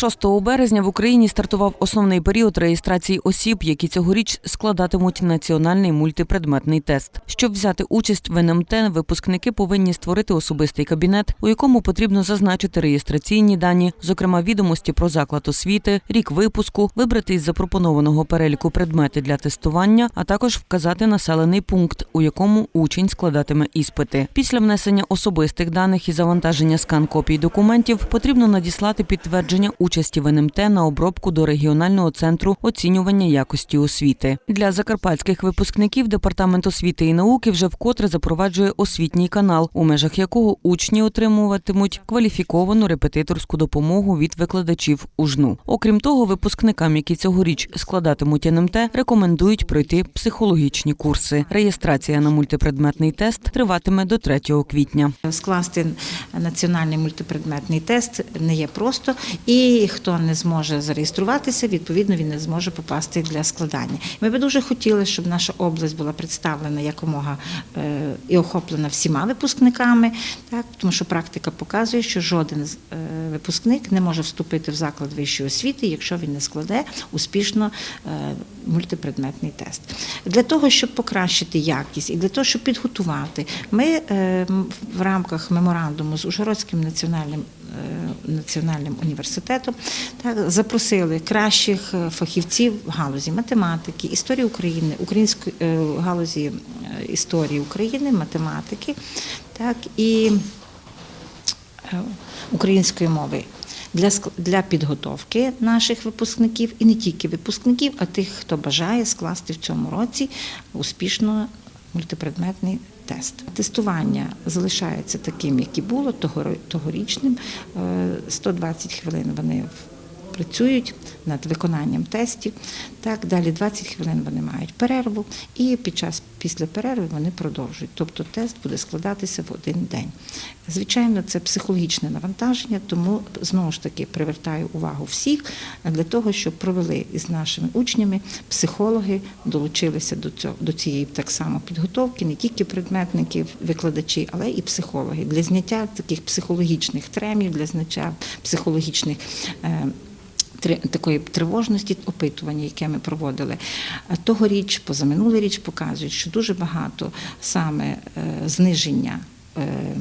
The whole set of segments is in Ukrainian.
6 березня в Україні стартував основний період реєстрації осіб, які цьогоріч складатимуть національний мультипредметний тест. Щоб взяти участь в НМТ, випускники повинні створити особистий кабінет, у якому потрібно зазначити реєстраційні дані, зокрема відомості про заклад освіти, рік випуску, вибрати із запропонованого переліку предмети для тестування, а також вказати населений пункт, у якому учень складатиме іспити. Після внесення особистих даних і завантаження скан копій документів потрібно надіслати підтвердження участі в НМТ на обробку до регіонального центру оцінювання якості освіти. Для закарпатських випускників департамент освіти і науки вже вкотре запроваджує освітній канал, у межах якого учні отримуватимуть кваліфіковану репетиторську допомогу від викладачів УЖНУ. Окрім того, випускникам, які цьогоріч складатимуть НМТ, рекомендують пройти психологічні курси. Реєстрація на мультипредметний тест триватиме до 3 квітня. Скласти національний мультипредметний тест не є просто, і хто не зможе зареєструватися, відповідно він не зможе попасти для складання. Ми би дуже хотіли, щоб наша область була представлена якомога е, і охоплена всіма випускниками, так тому що практика показує, що жоден е, випускник не може вступити в заклад вищої освіти, якщо він не складе успішно е, мультипредметний тест. Для того, щоб покращити якість і для того, щоб підготувати, ми в рамках меморандуму з Ужгородським національним. Національним університетом так запросили кращих е, фахівців в галузі математики, історії України, української е, галузі е, історії України, математики, так і української мови. Для для підготовки наших випускників і не тільки випускників, а тих, хто бажає скласти в цьому році успішно мультипредметний тест. Тестування залишається таким, як і було тогорічним. Е, 120 хвилин вони працюють над виконанням тестів. Так, далі 20 хвилин вони мають перерву, і під час після перерви вони продовжують. Тобто тест буде складатися в один день. Звичайно, це психологічне навантаження, тому знову ж таки привертаю увагу всіх для того, щоб провели із нашими учнями психологи, долучилися до цього до цієї так само підготовки, не тільки предметники, викладачі, але і психологи для зняття таких психологічних тремів, для зняття психологічних. е, Такої тривожності опитування, яке ми проводили тогоріч, позаминулий річ показують, що дуже багато саме е, зниження е,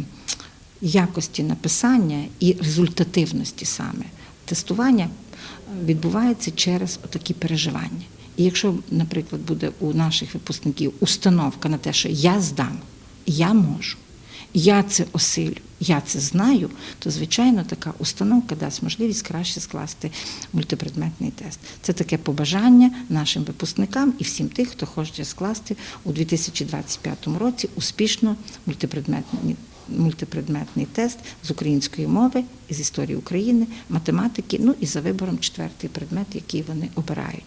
якості написання і результативності саме тестування е, відбувається через такі переживання. І якщо, наприклад, буде у наших випускників установка на те, що я здам, я можу, я це осилю, я це знаю, то звичайно така установка дасть можливість краще скласти мультипредметний тест. Це таке побажання нашим випускникам і всім тих, хто хоче скласти у 2025 році успішно мультипредметний. Мультипредметний тест з української мови, з історії України, математики, ну і за вибором четвертий предмет, який вони обирають.